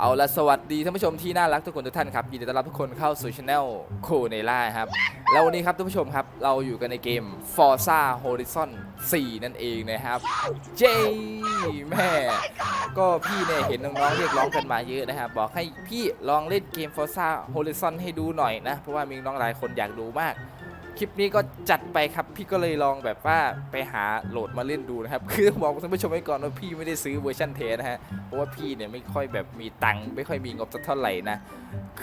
เอาละสวัสดีท่านผู้ชมที่น่ารักทุกคนทุกท่านครับยินดีต้อนรับทุกคนเข้าสู่ช anel โคเนล่าครับ แล้ววันนี้ครับท่านผู้ชมครับ เราอยู่กันในเกม Forza Horizon 4 นั่นเองนะครับ เจ้แม่ ก็พี่เนี่ยเห็นน้องๆเรียกร้องกันมาเยอะนะครับ บอกให้พี่ลองเล่นเกม Forza Horizon ให้ดูหน่อยนะ เพราะว่ามีน้องหลายคนอยากดูมาก คลิปนี้ก็จัดไปครับพี่ก็เลยลองแบบว่าไปหาโหลดมาเล่นดูนะครับ คือต้องบอกท่านผู้ชมไว้ก่อนว่าพี่ไม่ได้ซื้อเวอร์ชันเทสนะฮะเพราะว่าพี่เนี่ยไม่ค่อยแบบมีตังค์ไม่ค่อยมีงบสักเท่าไหร่นะ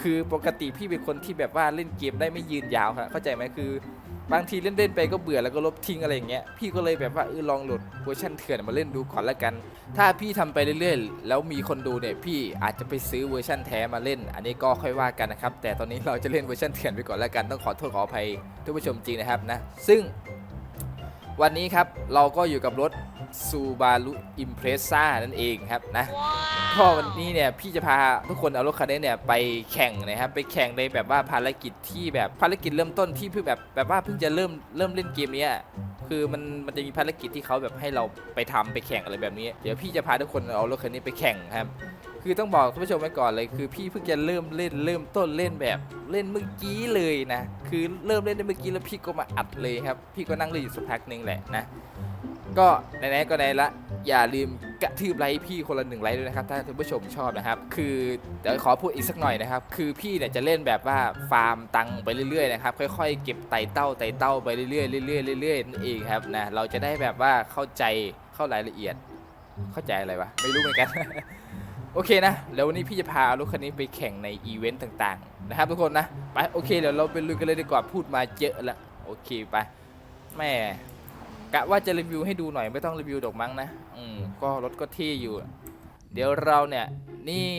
คือปกติพี่เป็นคนที่แบบว่าเล่นเกมได้ไม่ยืนยาวครับเข้าใจไหมคือ บางทีเล่นเล่นไปก็เบื่อแล้วก็ลบทิ้งอะไรอย่างเงี้ยพี่ก็เลยแบบว่าเออลองโหลดเวอร์ชันเถื่อนมาเล่นดูก่อนละกัน ถ้าพี่ทำไปเรื่อยๆ แล้วมีคนดูเนี่ยพี่อาจจะไปซื้อเวอร์ชันแท้มาเล่น อันนี้ก็ค่อยว่ากันนะครับแต่ตอนนี้เราจะเล่นเวอร์ชันเถื่อนไปก่อนละกันต้องขอโทษขออภัยท่านผู้ชมจริงนะครับนะซึ่งวันนี้ครับเราก็อยู่กับรถ Subaru Impreza นั่นเองครับนะก็วันนี้เนี่ยพี่จะพาทุกคนเอารถคันนี้เนี่ยไปแข่งนะครับไปแข่งในแบบว่าภารกิจที่แบบภารกิจเริ่มต้นที่เพิ่งแบบแบบว่าเพิ่งจะเริ่มเริ่มเล่นเกมเนี้ยคือมันมันจะมีภารกิจที่เขาแบบให้เราไปทำไปแข่งอะไรแบบนี้ เดี๋ยวพี่จะพาทุกคนเอารถคันนี้ไปแข่งครับ คือต้องบอกท่านผู้ชมไว้ก่อนเลยคือพี่เพิ่งจะเริ่มเล่นเริ่มต้นเล่นแบบเล่นเมื่อกี้เลยนะ คือเริ่มเล่นได้เมื่อกี้แล้วพี่ก็มาอัดเลยครับ พี่ก็นั่งเล่นอยู่สักพักหนึงแหละนะ ก็ไหนๆก็ไหนละ อย่าลืมกระทืบไลค์พี่คนละหนึ่งไลค์ด้วยนะครับ ถ้าท่านผู้ชมชอบนะครับ คือเดี๋ยวขอพูดอีกสักหน่อยนะครับ คือพี่เนี่ยจะเล่นแบบว่าฟาร์มตังค์ไปเรื่อยๆนะครับ ค่อยๆ เก็บไต่เต้าไต่เต้าไปเรื่อยๆเรื่อยๆเรื่อยๆนั่นเองครับนะ เราจะได้แบบว่าเข้าใจเข้ารายละเอียด เข้าใจอะไรวะ ไม่รู้เหมือนกัน โอเคนะ แล้ววันนี้พี่จะพาเอารถคันนี้ไปแข่งในอีเวนต์ต่างๆ นะครับทุกคนนะ ไป โอเค เดี๋ยวเราไปลุยกันเลยดีกว่า พูดมาเยอะละ โอเคไป แม่ กะว่าจะรีวิวให้ดูหน่อยไม่ต้องรีวิวดอกมั้งนะ อืมก็รถก็เที่อยู่ เดี๋ยวเราเนี่ยนี่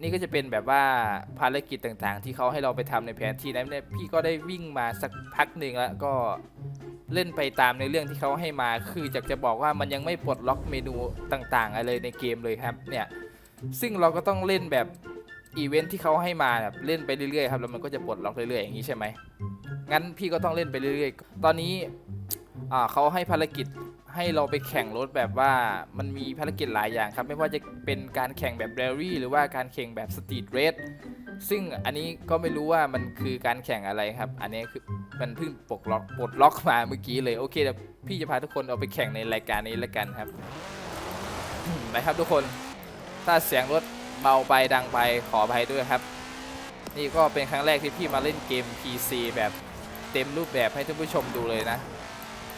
นี่ก็จะเป็นแบบว่าภารกิจต่างๆ ที่เขาให้เราไปทำในแผนที่นั้นเนี่ยพี่ก็ได้วิ่งมาสักพักหนึ่งแล้วก็เล่นไปตามในเรื่องที่เขาให้มา คืออยากจะบอกว่ามันยังไม่ปลดล็อกเมนูต่างๆ อะไรในเกมเลยครับ เนี่ยซึ่งเราก็ต้องเล่นแบบอีเวนท์ที่เขาให้มาแบบเล่นไปเรื่อยๆครับแล้วมันก็จะปลดล็อกเรื่อยๆอย่างนี้ใช่ไหมงั้นพี่ก็ต้องเล่นไปเรื่อยๆ ตอนนี้ อ่าเขาให้ภารกิจให้เราไปแข่งรถแบบว่ามันมีภารกิจหลายอย่างครับ ไม่ว่าจะเป็นการแข่งแบบแรลลี่หรือว่าการแข่งแบบสตรีทเรสซึ่งอันนี้ก็ไม่รู้ว่ามันคือการแข่งอะไรครับ อันนี้คือมันเพิ่งปลดล็อกปลดล็อกมาเมื่อกี้เลยโอเคเดี๋ยวพี่จะพาทุกคนเอาไปแข่งในรายการนี้แล้วกันครับนะครับทุกคนถ้าเสียงรถเบาไปดังไปขออภัยด้วยครับ นี่ก็เป็นครั้งแรกที่พี่มาเล่นเกม PC แบบเต็มรูปแบบให้ท่านผู้ชมดูเลยนะ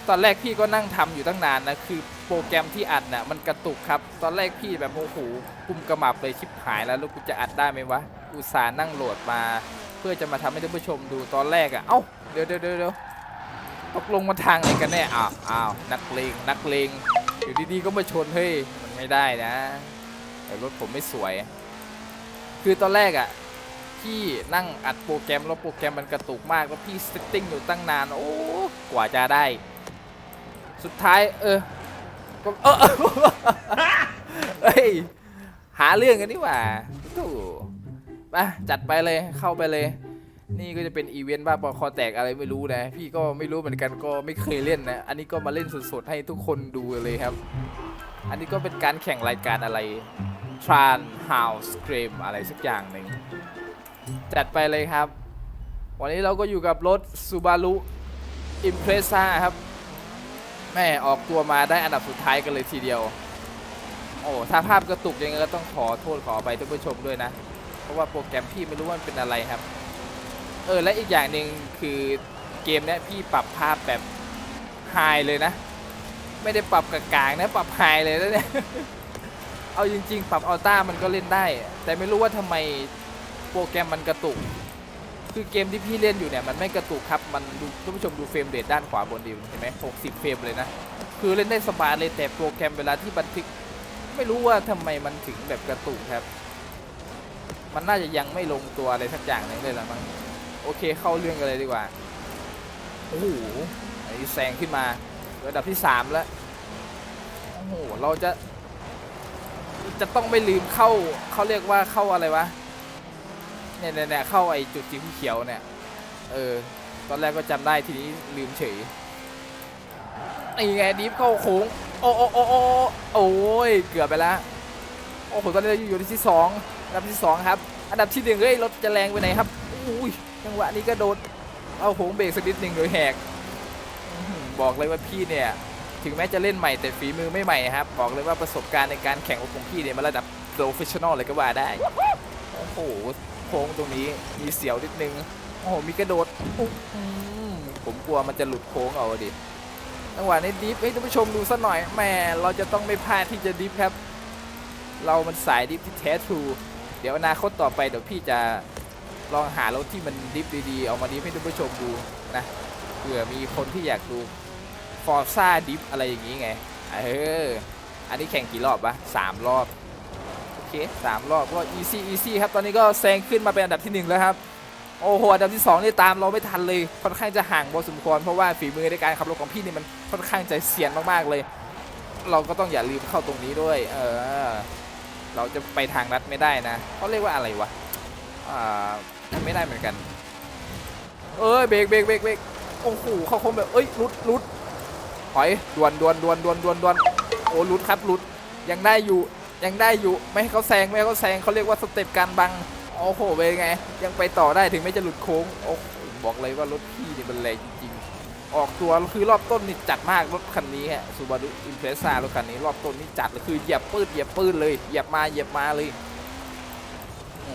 ตอนแรกพี่ก็นั่งทำอยู่ตั้งนานนะคือโปรแกรมที่อัดน่ะมันกระตุกครับ ตอนแรกพี่แบบโอ้โหกุมกระหมับเลยชิบหายแล้วลูกกูจะอัดได้ไหมวะอุตส่าห์นั่งโหลดมา เพื่อจะมาทำให้ท่านผู้ชมดูตอนแรกอะ่ะเอ้าเดี๋ยวเดี๋ยวเดี๋ยวเดี๋ยวตกลงมาทางไหนกันแน่อ้าวอ้าวนักเลงนักเลงอยู่ดีๆก็มาชนเฮ้ยมันไม่ได้นะแต่รถผมไม่สวย คือตอนแรกอะ่ะพี่นั่งอัดโปรแกรมแล้วโปรแกรมมันกระตุกมากแล้วพี่เซตติ้งอยู่ตั้งนานโอ้กว่าจะได้ สุดท้าย เออก็เออเฮ้ยหาเรื่องกันนี่หว่าโถ่ไปจัดไปเลยเข้าไปเลย นี่ก็จะเป็นอีเวนต์บ้าบอคอแตกอะไรไม่รู้นะ พี่ก็ไม่รู้เหมือนกันก็ไม่เคยเล่นนะ อันนี้ก็มาเล่นสดๆให้ทุกคนดูเลยครับ อันนี้ก็เป็นการแข่งรายการอะไรทรานฮาวส์เกรมอะไรสักอย่างหนึ่งจัดไปเลยครับ วันนี้เราก็อยู่กับรถ Subaru Impreza ครับ แม่ออกตัวมาได้อันดับสุดท้ายกันเลยทีเดียว โอ้ถ้าภาพกระตุกยังไงก็ต้องขอโทษขอไปท่านผู้ชมด้วยนะ เพราะว่าโปรแกรมพี่ไม่รู้ว่ามันเป็นอะไรครับ เออและอีกอย่างหนึ่งคือเกมเนี้ยพี่ปรับภาพแบบไฮเลยนะ ไม่ได้ปรับกลางๆนะปรับไฮเลยนะเนี่ยเอาจริง ๆ ปรับอัลต้ามันก็เล่นได้ แต่ไม่รู้ว่าทำไมโปรแกรมมันกระตุก คือเกมที่พี่เล่นอยู่เนี่ยมันไม่กระตุกครับ มันดูท่านผู้ชมดูเฟรมเรทด้านขวาบนดิวเห็นไหม60เฟรมเลยนะ คือเล่นได้สบายเลยแต่โปรแกรมเวลาที่บันทึก ไม่รู้ว่าทำไมมันถึงแบบกระตุกครับ มันน่าจะยังไม่ลงตัวอะไรสักอย่างหนึงเลยละมั้ง โอเคเข้าเรื่องกันเลยดีกว่า โอ้โหไอ้แซงขึ้นมาระดับที่3แล้ว โอ้โห เราจะ จะต้องไม่ลืมเข้า เขาเรียกว่าเข้าอะไรวะ เนี่ยเนี่ยเนี่ยเข้าไอ้จุดสีเขียวเนี่ย เออ ตอนแรกก็จำได้ทีนี้ลืมเฉยนี่ไงดิฟเข้าโค้ง โอ้โอ้โอ้โอ้โอ้ยเกือบไปแล้ว โอ้โห ตอนนี้เราอยู่ที่สองอันดับที่สองครับ อันดับที่หนึ่งเฮ้ย รถจะแรงไปไหนครับ อุ้ย จังหวะนี้ก็โดน เอาโหงเบรกสักนิดหนึ่งโดยแหก บอกเลยว่าพี่เนี่ย ถึงแม้จะเล่นใหม่แต่ฝีมือไม่ใหม่ครับ บอกเลยว่าประสบการณ์ในการแข่งของพี่เนี่ยมันระดับโปรเฟชชั่นอลเลยก็ว่าได้ โอ้โหโค้งตรงนี้มีเสียวนิดนึงโอ้โหมีกระโดดอุ๊ยอืมผมกลัวมันจะหลุดโค้งเอาดิจังหวะนี้ดิฟให้ท่านผู้ชมดูสักหน่อยแหมเราจะต้องไม่พลาดที่จะดิฟครับ เรามันสายดิฟที่แท้ทรูเดี๋ยวอนาคตต่อไปเดี๋ยวพี่จะลองหารถที่มันดิฟดีๆ เอามาดิฟให้ท่านผู้ชมดูนะเผื่อมีคนที่อยากดูฟอร์ซ่าดิฟอะไรอย่างนี้ไงเอออันนี้แข่งกี่รอบวะสามรอบ เคสามรอบก็ easy easy ครับตอนนี้ก็แซงขึ้นมาเป็นอันดับที่หนึ่งแล้วครับโอ้โหอันดับที่สองนี่ตามเราไม่ทันเลยค่อนข้างจะห่างพอสมควรเพราะว่าฝีมือในการขับรถของพี่นี่มันค่อนข้างจะเสียนมากๆเลย เราก็ต้องอย่าลืมเข้าตรงนี้ด้วย เออ เราจะไปทางลัดไม่ได้นะเขาเรียกว่าอะไรวะอ่าไม่ได้เหมือนกัน เอ้ยเบรกเบรกเบรกเบรกโอ้โหเข้าค้งแบบเอ้ยรุดรุดถอยดวนดวนดวนดวนดวนดวนโอ้รุดครับรุดยังได้อยู่ ยังได้อยู่ไม่ให้เขาแซงไม่ให้เขาแซงเขาเรียกว่าสเต็ปการบังโอ้โหเป็นไง ยังไปต่อได้ถึงแม้จะหลุดโค้งโอ้บอกเลยว่ารถพี่นี่มันแรงจริงๆ ออกตัวคือรอบต้นนี่จัดมากรถคันนี้ฮะซูบารุอิมเพรสซารถคันนี้รอบต้นนี่จัดเลยคือเหยียบปืดเหยียบปืดเลยเหยียบมาเหยียบมาเลย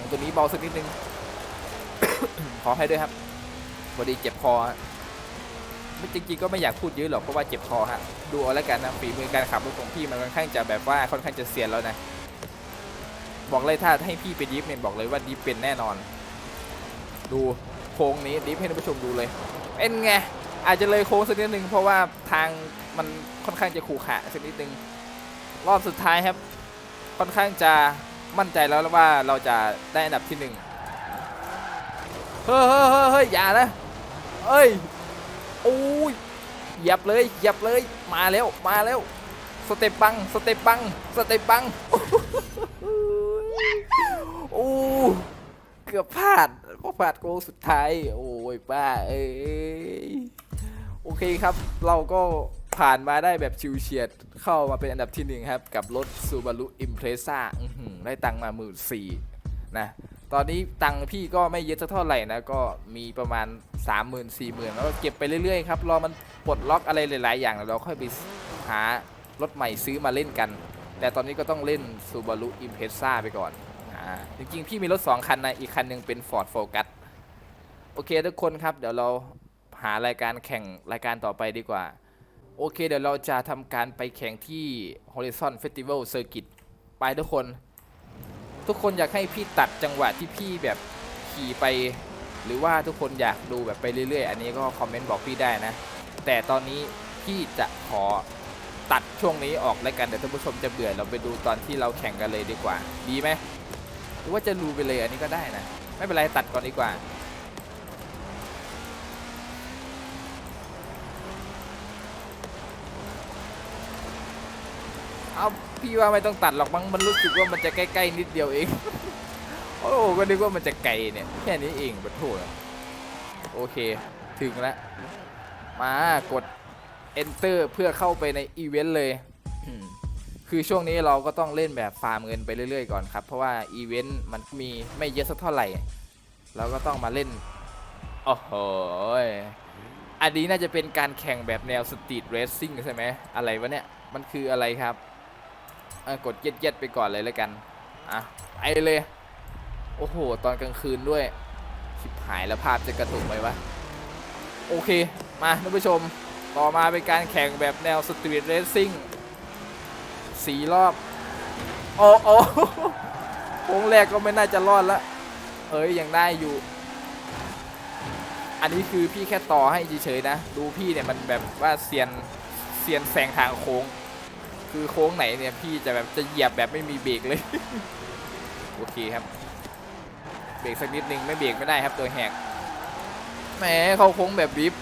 ตัวนี้เบาสักนิดนึงขอให้ด้วยครับพอดีเจ็บคอ จริงๆก็ไม่อยากพูดเยอะหรอกเพราะว่าเจ็บคอฮะดูเอาแล้วกันนะฝีมือการขับรถของพี่มันค่อนข้างจะแบบว่าค่อนข้างจะเสียนแล้วนะ บอกเลยถ้าให้พี่ไปดิฟเนี่ยบอกเลยว่าดิฟเป็นแน่นอน ดูโค้งนี้ดิฟให้ท่านผู้ชมดูเลยเป็นไงอาจจะเลยโค้งสักนิดนึงเพราะว่าทางมันค่อนข้างจะขรุขะสักนิดนึงรอบสุดท้ายครับ ค่อนข้างจะมั่นใจแล้วว่าเราจะได้อันดับที่หนึ่งเฮ้ยเฮ้ยเฮ้ยเฮ้ยอย่านะเอ้ย โอ้ยเหยียบเลยเหยียบเลยมาแล้วมาแล้วสเต็ปบังสเต็ปบังสเต็ปบังโอ้เกือบพลาดเพราะพลาดโค้สุดท้ายโอ้ยป้าเอ้ยโอเคครับ เราก็ผ่านมาได้แบบชิวเฉียดเข้ามาเป็นอันดับที่หนึ่งครับ กับรถ Subaru Impreza ได้ตังค์มาหมื่นสี่นะ ตอนนี้ตังค์พี่ก็ไม่เยอะสักเท่าไหร่นะก็มีประมาณ 3 0 0 0 0 4 0 0 0 0แล้วก็เก็บไปเรื่อยๆครับรอมันปลดล็อกอะไรหลาย ๆ อย่างแล้วเราค่อยไปหารถใหม่ซื้อมาเล่นกัน แต่ตอนนี้ก็ต้องเล่น Subaru Impreza ไปก่อนอ่าจริง ๆ พี่มีรถ 2 คันนะอีกคันหนึงเป็น Ford Focus โอเคทุกคนครับ เดี๋ยวเราหารายการแข่งรายการต่อไปดีกว่า โอเค เดี๋ยวเราจะทำการไปแข่งที่ Horizon Festival Circuit ไปทุกคน ทุกคนอยากให้พี่ตัดจังหวะที่พี่แบบขี่ไป หรือว่าทุกคนอยากดูแบบไปเรื่อยๆ อันนี้ก็คอมเมนต์บอกพี่ได้นะ แต่ตอนนี้พี่จะขอตัดช่วงนี้ออกแล้วกันเดี๋ยวท่านผู้ชมจะเบื่อเราไปดูตอนที่เราแข่งกันเลยดีกว่า ดีไหมหรือว่าจะดูไปเลยอันนี้ก็ได้นะ ไม่เป็นไรตัดก่อนดีกว่าเอา พี่ว่าไม่ต้องตัดหรอกมั้งมันรู้สึกว่ามันจะใกล้ๆนิดเดียวเอง โอ้ก็นึกว่ามันจะไกลเนี่ย แค่นี้เองบัดโถโอเค ถึงแล้วมากด enter เพื่อเข้าไปในอีเวนต์เลย คือช่วงนี้เราก็ต้องเล่นแบบฟาร์มเงินไปเรื่อยๆก่อนครับ เพราะว่าอีเวนต์มันมีไม่เยอะสักเท่าไหร่ เราก็ต้องมาเล่น โอ้โหยอันนี้น่าจะเป็นการแข่งแบบแนวสตรีทเรซซิ่งใช่ไหมอะไรวะเนี่ย มันคืออะไรครับ กดเย็ดเย็ดๆไปก่อนเลยแล้วกันอะไปเลย โอ้โห ตอนกลางคืนด้วยชิบหายแล้วภาพจะกระตุกไหมวะ โอเค มาท่านผู้ชม ต่อมาเป็นการแข่งแบบแนวสตรีทเรซซิ่งสี่รอบ โอ้โอ้โค้งแรกก็ไม่น่าจะรอดละเอ้ย ยังได้อยู่ อันนี้คือพี่แค่ต่อให้เฉยๆนะ ดูพี่เนี่ยมันแบบว่าเซียนเซียนแซงทางโค้ง คือโค้งไหนเนี่ยพี่จะแบบจะเหยียบแบบไม่มีเบรกเลย โอเคครับ เบรกสักนิดนึงไม่เบรกไม่ได้ครับตัวแหก แหมเขาโค้งแบบดริฟ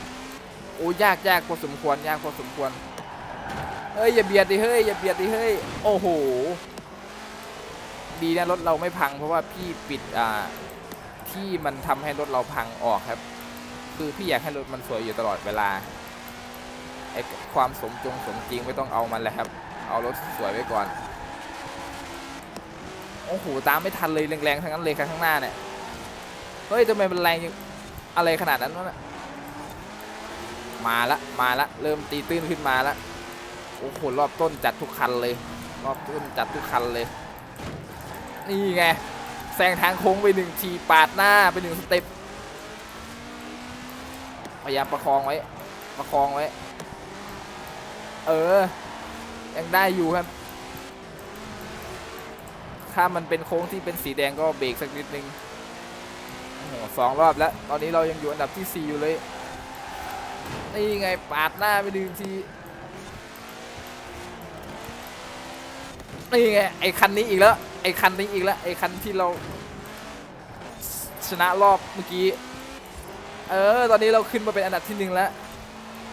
โอ้ยากยากพอสมควรยากพอสมควร เฮ้ยอย่าเบียดดิเฮ้ยอย่าเบียดดิเฮ้ย โอ้โห ดีนะรถเราไม่พัง เพราะว่าพี่ปิดอ่าที่มันทำให้รถเราพังออกครับ คือพี่อยากให้รถมันสวยอยู่ตลอดเวลาไอความสมจงสมจริงไม่ต้องเอามันเลยครับ เอารถสวยไว้ก่อน โอ้โห ตามไม่ทันเลยแรงๆทั้งนั้นเลยคันข้างหน้าเนี่ย เฮ้ยทำไมมันแรงอย่างอะไรขนาดนั้นวะน่ะมาละ มาละ เริ่มตีตื้นขึ้นมาละ โอ้โห รอบต้นจัดทุกคันเลย รอบต้นจัดทุกคันเลย นี่ไง แซงทางโค้งไปหนึ่งทีปาดหน้าไปหนึ่งสเต็ป พยายามประคองไว้ ประคองไว้ เออ ยังได้อยู่ครับ ถ้ามันเป็นโค้งที่เป็นสีแดงก็เบรกสักนิดนึงโอ้โหสองรอบแล้ว ตอนนี้เรายังอยู่อันดับที่ 4 อยู่เลย นี่ไงปาดหน้าไปหนึ่งทีนี่ไงไอคันนี้อีกแล้ว ไอคันนี้อีกแล้ว ไอคันที่เราชนะรอบเมื่อกี้ เออ ตอนนี้เราขึ้นมาเป็นอันดับที่หนึ่งแล้ว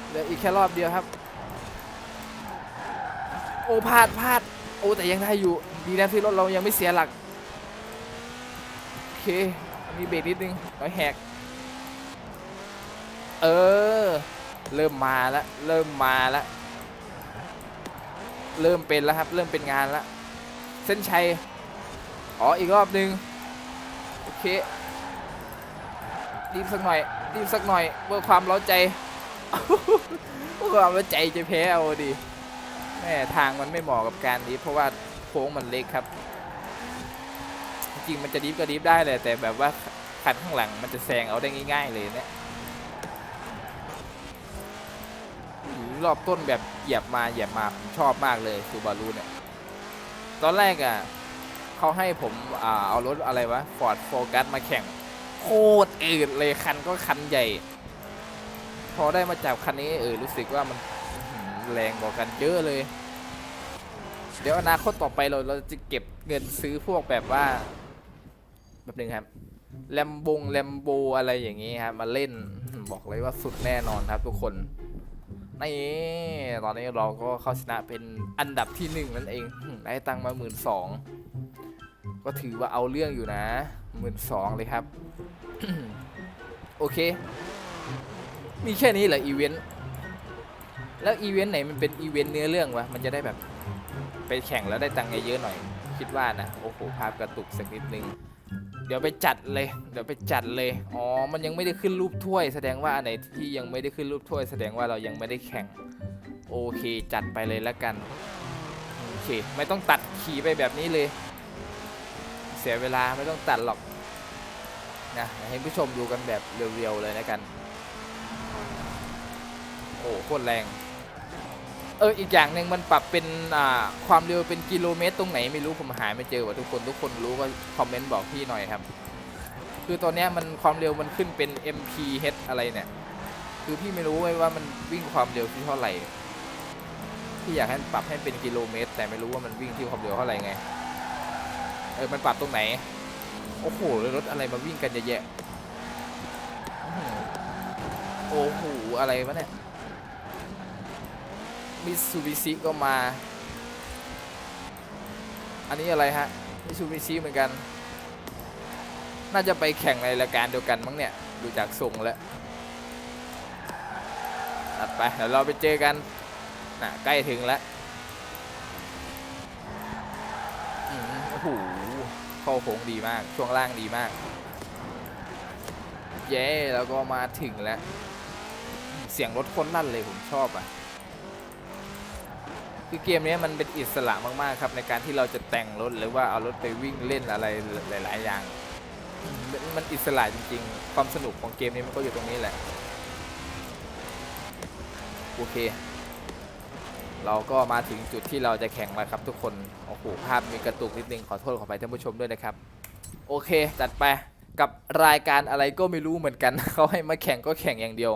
เหลืออีกแค่รอบเดียวครับ โอ้พลาดพลาดโอ้แต่ยังได้อยู่ดีนะที่รถเรายังไม่เสียหลักโอเคมีเบรกนิดนึงน้อยแหกเออ เริ่มมาแล้วเริ่มมาแล้วเริ่มเป็นแล้วครับ เริ่มเป็นงานแล้วเส้นชัยอ๋ออีกรอบหนึ่งโอเครีบสักหน่อยรีบสักหน่อยเพื่อความเล้าใจเพื่อความเล้าใจจะแพ้เอาดิ แม่ทางมันไม่เหมาะกับการดริฟเพราะว่าโค้งมันเล็กครับ จริงมันจะดริฟก็ดริฟได้เลยแต่แบบว่าคันข้างหลังมันจะแซงเอาได้ง่าย ๆ เลยเนี่ยรอบต้นแบบเหยียบมาเหยียบมาผมชอบมากเลยซูบารุเนี่ยตอนแรกอะเขาให้ผมอ่าเอารถอะไรวะฟอร์ดโฟกัสมาแข่ง โคตรอืดเลยคันก็คันใหญ่ พอได้มาจับคันนี้เออรู้สึกว่ามัน แรงกว่ากันเยอะเลย เดี๋ยวอนาคตต่อไปเราเราจะเก็บเงินซื้อพวกแบบว่า แบบหนึงครับแลมบงแลมโบอะไรอย่างงี้ครับมาเล่นบอกเลยว่าสุดแน่นอนครับทุกคนนี่ตอนนี้เราก็เข้าชนะเป็นอันดับที่หนึ่งนั่นเองได้ตังค์มาหมื่นสองก็ถือว่าเอาเรื่องอยู่นะหมื่นสองเลยครับ โอเค มีแค่นี้เหรออีเวนต์ แล้วอีเวนต์ไหนมันเป็นอีเวนต์เนื้อเรื่องวะมันจะได้แบบไปแข่งแล้วได้ตังค์เยอะๆหน่อย คิดว่านะโอ้โหภาพกระตุกสักนิดนึงเดี๋ยวไปจัดเลย เดี๋ยวไปจัดเลย อ๋อ มันยังไม่ได้ขึ้นรูปถ้วย แสดงว่าอันไหนที่ยังไม่ได้ขึ้นรูปถ้วย แสดงว่าเรายังไม่ได้แข่ง โอเค จัดไปเลยแล้วกัน โอเค ไม่ต้องตัดขี่ไปแบบนี้เลย เสียเวลาไม่ต้องตัดหรอก นะให้ผู้ชมดูกันแบบเรียวๆเลยนะกัน โอ้โคตรแรง เอออีกอย่างหนึ่งมันปรับเป็นอ่าความเร็วเป็นกิโลเมตรตรงไหนไม่รู้ผมหาไม่เจอว่ะทุกคนทุกคนรู้ก็คอมเมนต์บอกพี่หน่อยครับ คือตอนนี้มันความเร็วมันขึ้นเป็น MPH อะไรเนี่ย คือพี่ไม่รู้ไว้ว่ามันวิ่งความเร็วที่เท่าไหร่พี่อยากให้ปรับให้เป็นกิโลเมตร แต่ไม่รู้ว่ามันวิ่งที่ความเร็วเท่าไหร่ไงเออมันปรับตรงไหนโอ้โหรถอะไรมาวิ่งกันเยอะแยะโอ้โหอะไรวะเนี่ย มิซูบิชิก็มา อันนี้อะไรฮะมิซูบิชิเหมือนกัน น่าจะไปแข่งในรายการเดียวกันมั้งเนี่ย ดูจากทรงแล้วตัดไปเดี๋ยวเราไปเจอกันน่ะใกล้ถึงแล้วโอ้โหเข้าโค้งดีมาก ช่วงล่างดีมาก เย้แล้วก็มาถึงแล้ว เสียงรถคนลั่นเลยผมชอบอะ คือเกมนี้มันเป็นอิสระมากๆครับในการที่เราจะแต่งรถหรือว่าเอารถไปวิ่งเล่นอะไรหลาย ๆ อย่างมันมันอิสระจริง ๆ ความสนุกของเกมนี้มันก็อยู่ตรงนี้แหละโอเค เราก็มาถึงจุดที่เราจะแข่งแล้วครับทุกคนโอ้โหภาพมีกระตุกนิดนึงขอโทษขอไปท่านผู้ชมด้วยนะครับโอเคจัดไปกับรายการอะไรก็ไม่รู้เหมือนกัน เขาให้มาแข่งก็แข่งอย่างเดียว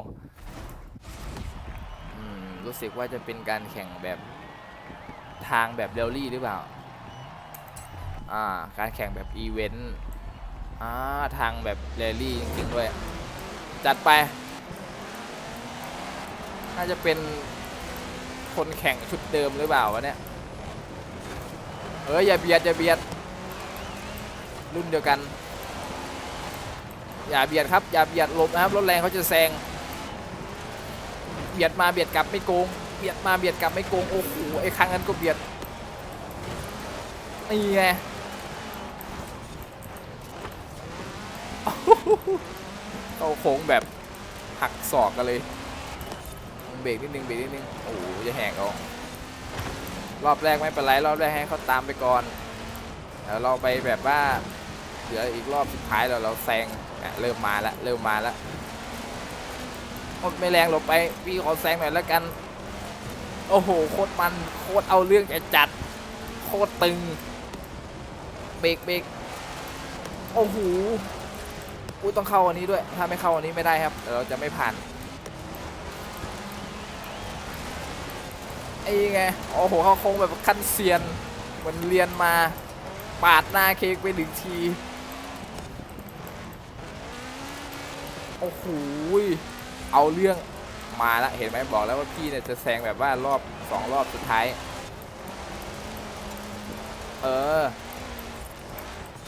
รู้สึกว่าจะเป็นการแข่งแบบ ทางแบบเรลลี่หรือเปล่า อ่า การแข่งแบบอีเวนต์ อ่า ทางแบบเรลลี่จริงๆด้วย จัดไป น่าจะเป็นคนแข่งชุดเดิมหรือเปล่าวะเนี่ย เอออย่าเบียดอย่าเบียด รุ่นเดียวกัน อย่าเบียดครับ อย่าเบียดหลบนะครับ รถแรงเขาจะแซง เบียดมาเบียดกลับไม่โกง เบียดมาเบียดกลับไม่โกงโอ้โหไอ้ครั้งนั้นก็เบียดนี่ไงเอาโค้งแบบหักศอกกันเลยเบรกนิดนึงเบรกนิดนึงโอ้โหจะแหกเอารอบแรกไม่เป็นไรรอบแรกให้เขาตามไปก่อนแล้วเราไปแบบว่าเหลืออีกรอบสุดท้ายเราเราแซงเริ่มมาแล้วเริ่มมาแล้วไม่แรงหลบไปพี่ขอแซงหน่อยแล้วกัน โอ้โห โคตรมัน โคตรเอาเรื่องจะจัด โคตรตึง เบรกเบรกโอ้โหอู้ต้องเข้าอันนี้ด้วย ถ้าไม่เข้าอันนี้ไม่ได้ครับเดี๋ยวเราจะไม่ผ่าน ไอ้ไง โอ้โห เขาโค้งแบบคันเซียน เหมือนเรียนมา ปาดหน้าเค้กไปหนึ่งที โอ้โห เอาเรื่อง มาแล้วเห็นไหมบอกแล้วว่าพี่เนี่ยจะแซงแบบว่ารอบสองรอบสุดท้าย เออ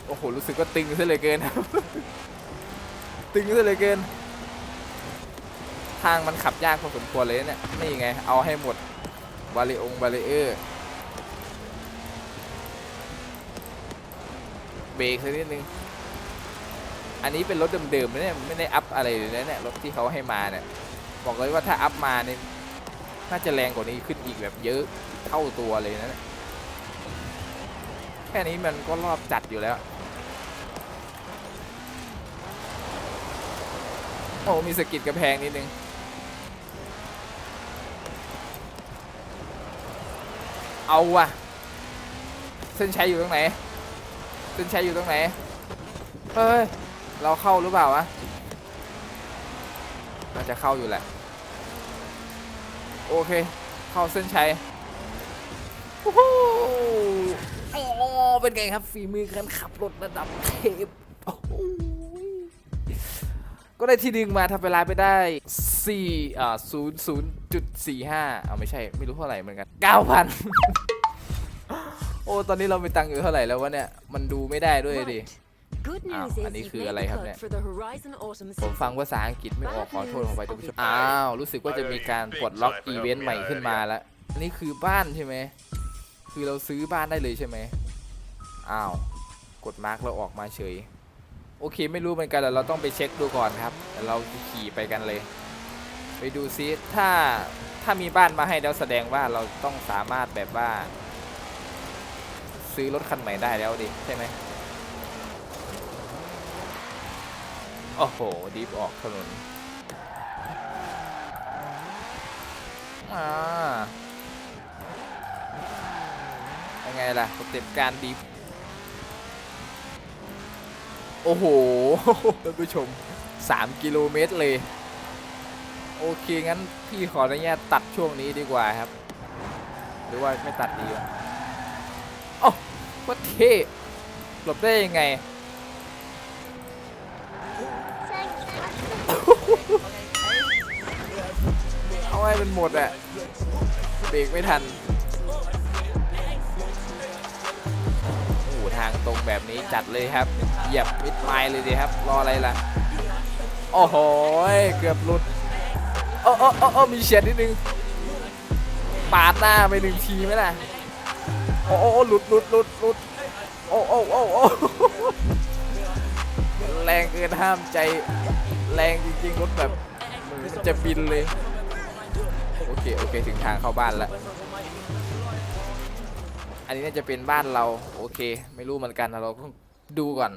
โอ้โห รู้สึกว่าตึงซะเลยเกิน ตึงซะเลยเกิน ทางมันขับยากพอสมควรเลยเนี่ยนี่ไง เอาให้หมดบาริองบาริเออร์เบรกสักนิดนึงอันนี้เป็นรถเดิมๆนะเนี่ยไม่ได้อัพอะไรเลยนะเนี่ยรถที่เขาให้มาเนี่ย บอกเลยว่าถ้าอัพมาเนี่ยน่าจะแรงกว่านี้ขึ้นอีกแบบเยอะเท่าตัวเลยนะแค่นี้มันก็รอบจัดอยู่แล้ว โอ้มีสกิดกระแพงนิดนึงเอาว่ะ เส้นชัยอยู่ตรงไหน เส้นชัยอยู่ตรงไหน เฮ้ย เราเข้าหรือเปล่าวะ น่าจะเข้าอยู่แหละ โอเค เข้าเส้นชัยโอ้โหเป็นไงครับฝีมือการขับรถระดับเทพก็ได้ที่ดึงมาทำเวลาไปได้4อ่า00.45เอาไม่ใช่ไม่รู้เท่าไหร่เหมือนกัน 9,000 โอ้ ตอนนี้เรามีตังค์อยู่เท่าไหร่แล้ววะเนี่ย มันดูไม่ได้ด้วยดิ Good Ah, news is อันนี้ you've คือ made อะไร the ครับ cut เนี่ย for the Horizon Autumn ผม season. ฟังภาษาอังกฤษไม่ออกขอโทษขอไปท่านผู้ชมอ้าว รู้สึกว่าจะมีการปลดล็อกอีเวนต์ใหม่ขึ้นมาแล้วอันนี้คือบ้านใช่ไหม คือเราซื้อบ้านได้เลยใช่ไหมอ้าว กดมาร์กเราออกมาเฉย โอเคไม่รู้เหมือนกันแต่เราต้องไปเช็คดูก่อนครับเดี๋ยวเราขี่ไปกันเลย ไปดูซิถ้าถ้ามีบ้านมาให้แล้วแสดงว่าเราต้องสามารถแบบว่า ซื้อรถคันใหม่ได้แล้วดิใช่ไหม โอ้โหดีฟออกถนนอ่ายังไงล่ะสเต็ปการดีฟโอ้โหท่านผู้ชม 3 กิโลเมตรเลย โอเค งั้นพี่ขออนุญาตตัดช่วงนี้ดีกว่าครับ หรือว่าไม่ตัดดีวะโอ้ว่าเท่หลบได้ยังไง มันหมดอะเบรกไม่ทันโอ้โหทางตรงแบบนี้จัดเลยครับเหยียบมิดไมล์เลยดีครับ รออะไรล่ะ โอ้โหเกือบหลุดโอ้โอ้โอ้โอ้มีเฉียดนิดนึง ปาดหน้าไปหนึ่งทีไหมล่ะ โอ้โอ้หลุดหลุดหลุดหลุดโอ้โอ้โอ้โอ้แรงเกินห้ามใจ แรงจริงๆรถแบบมันจะบินเลย เคโอเคถึงทางเข้าบ้านแล้วอันนี้น่าจะเป็นบ้านเราโอเค ไม่รู้เหมือนกันเราต้องดูก่อน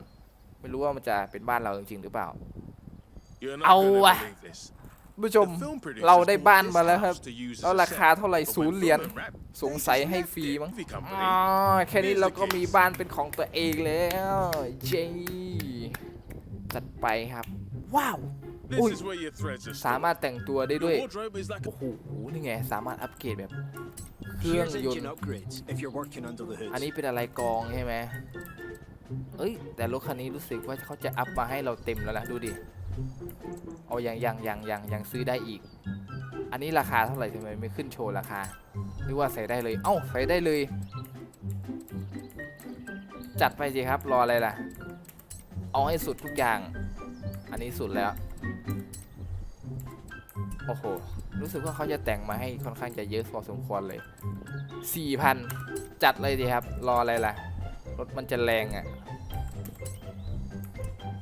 ไม่รู้ว่ามันจะเป็นบ้านเราจริงๆหรือเปล่า You're Au, not gonna ah. believe this. ผู้ชม The film producers เราได้บ้าน bought มา this แล้วครับ house to use as แล้ว a ราคา set. เท่าไหร่ But ศูน when ย์เหรียญ film wrapped, สง they สัย just ให้ left ฟรี it. มั้ง If you can't อ๋อ believe. แค่นี้ Here's เรา the ก็มี keys. บ้านเป็นของตัวเองแล้วเจจัดไปครับ ว้าว This Ui. is where your threads are สามารถ stored. แต่งตัวได้ด้วย Your wardrobe is like a โอ้โห นี่ไง สามารถอัปเกรดแบบ เครื่อง Here's ยน engine ต์ upgrades if you're working under the hood. อันนี้เป็นอะไรกองใช่ไหมเอ้ย แต่รถคันนี้รู้สึกว่าเขาจะอัพมาให้เราเต็มแล้วนะ ดูดิ เอายังยังยังยังยังซื้อได้อีก อันนี้ราคาเท่าไหร่ทำไมไม่ขึ้นโชว์ราคา หรือว่าใส่ได้เลย เอ้า ใส่ได้เลย จัดไปสิครับ รออะไรล่ะ เอาให้สุดทุกอย่าง อันนี้สุดแล้ว โอ้โห รู้สึกว่าเขาจะแต่งมาให้ค่อนข้างจะเยอะพอสมควรเลย 4,000 จัดเลยดีครับ รออะไรล่ะ รถมันจะแรงอะ่ะ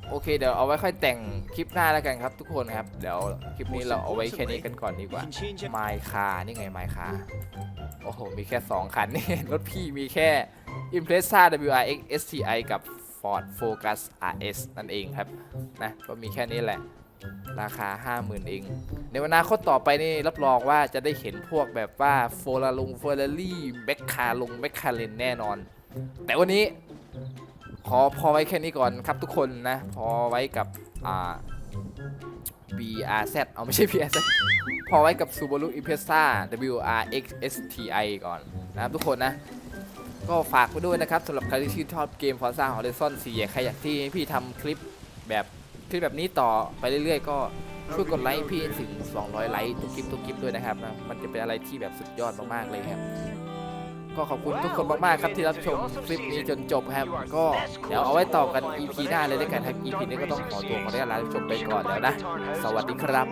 โอเค เดี๋ยวเอาไว้ค่อยแต่งคลิปหน้าแล้วกันครับทุกคนครับ เดี๋ยวคลิปนี้เราเอาไว้แค่นี้กันก่อนดีกว่าไมคานี่ไงไมคาโอ้โห มีแค่ 2 คันนี่ รถพี่มีแค่ Impreza WRX STI กับ Ford Focus RS นั่นเองครับนะก็มีแค่นี้แหละ ราคา 50,000 เองในวันอนาคตต่อไปนี่รับรองว่าจะได้เห็นพวกแบบว่าโฟลาลุงเฟอร์รารี่แมคคาลงแมคคาเรนแน่นอน แต่วันนี้ขอพอไว้แค่นี้ก่อนครับทุกคนนะ พอไว้กับอ่า BRZ เอาไม่ใช่ BRZ พอไว้กับ Subaru Impreza WRX STI ก่อนนะครับทุกคนนะ ก็ฝากไปด้วยนะครับสำหรับใครที่ชื่นชอบเกม Forza Horizon 4ใครอยากที่พี่ทำคลิปแบบคลิปแบบนี้ต่อไปเรื่อยๆ ก็ช่วยกดไลค์พี่ให้ถึง 200 ไลค์ทุกคลิปทุกคลิปด้วยนะครับนะมันจะเป็นอะไรที่แบบสุดยอดมากๆเลยครับ ก็ขอบคุณทุกคนมากๆครับที่รับชมคลิปนี้จนจบครับ ก็เดี๋ยวเอาไว้ต่อกัน EP หน้าเลยด้วยกันครับ EP นี้ก็ต้องขอตัวขออนุญาตลาท่านผู้ชมไปก่อนแล้วนะ สวัสดีครับ